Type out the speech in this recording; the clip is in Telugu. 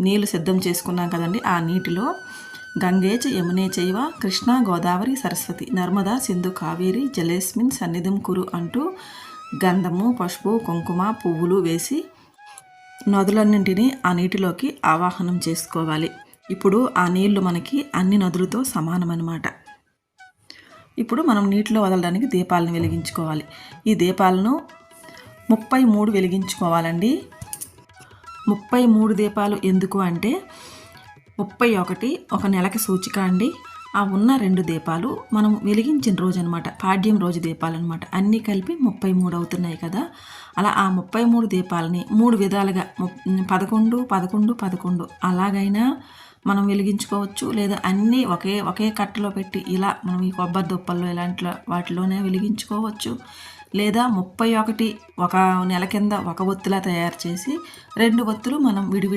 నీళ్ళు సిద్ధం చేసుకున్నాం కదండి. ఆ నీటిలో గంగేచ యమునే చైవ కృష్ణ గోదావరి సరస్వతి నర్మదా సింధు కావేరి జలేస్మిన్ సన్నిధం కురు అంటూ గంధము పసుపు కుంకుమ పువ్వులు వేసి నదులన్నింటినీ ఆ నీటిలోకి ఆవాహనం చేసుకోవాలి. ఇప్పుడు ఆ నీళ్ళు మనకి అన్ని నదులతో సమానమన్నమాట. ఇప్పుడు మనం నీటిలో వదలడానికి దీపాలను వెలిగించుకోవాలి. ఈ దీపాలను ముప్పై మూడు వెలిగించుకోవాలండి. ముప్పై మూడు దీపాలు ఎందుకు అంటే ముప్పై ఒకటి ఒక నెలకి సూచిక అండి. ఆ ఉన్న రెండు దీపాలు మనం వెలిగించిన రోజు అనమాట పాడ్యం రోజు దీపాలు అనమాట అన్నీ కలిపి ముప్పై మూడు అవుతున్నాయి కదా. అలా ఆ ముప్పై మూడు దీపాలని మూడు విధాలుగా పదకొండు పదకొండు పదకొండు అలాగైనా మనం వెలిగించుకోవచ్చు. లేదా అన్నీ ఒకే ఒకే కట్టలో పెట్టి ఇలా మనం ఈ కొబ్బరి దుప్పల్లో ఇలాంటి వాటిలోనే వెలిగించుకోవచ్చు. లేదా ముప్పై ఒకటి ఒక నెల కింద ఒక ఒత్తిలా తయారు చేసి రెండు ఒత్తులు మనం విడివిడి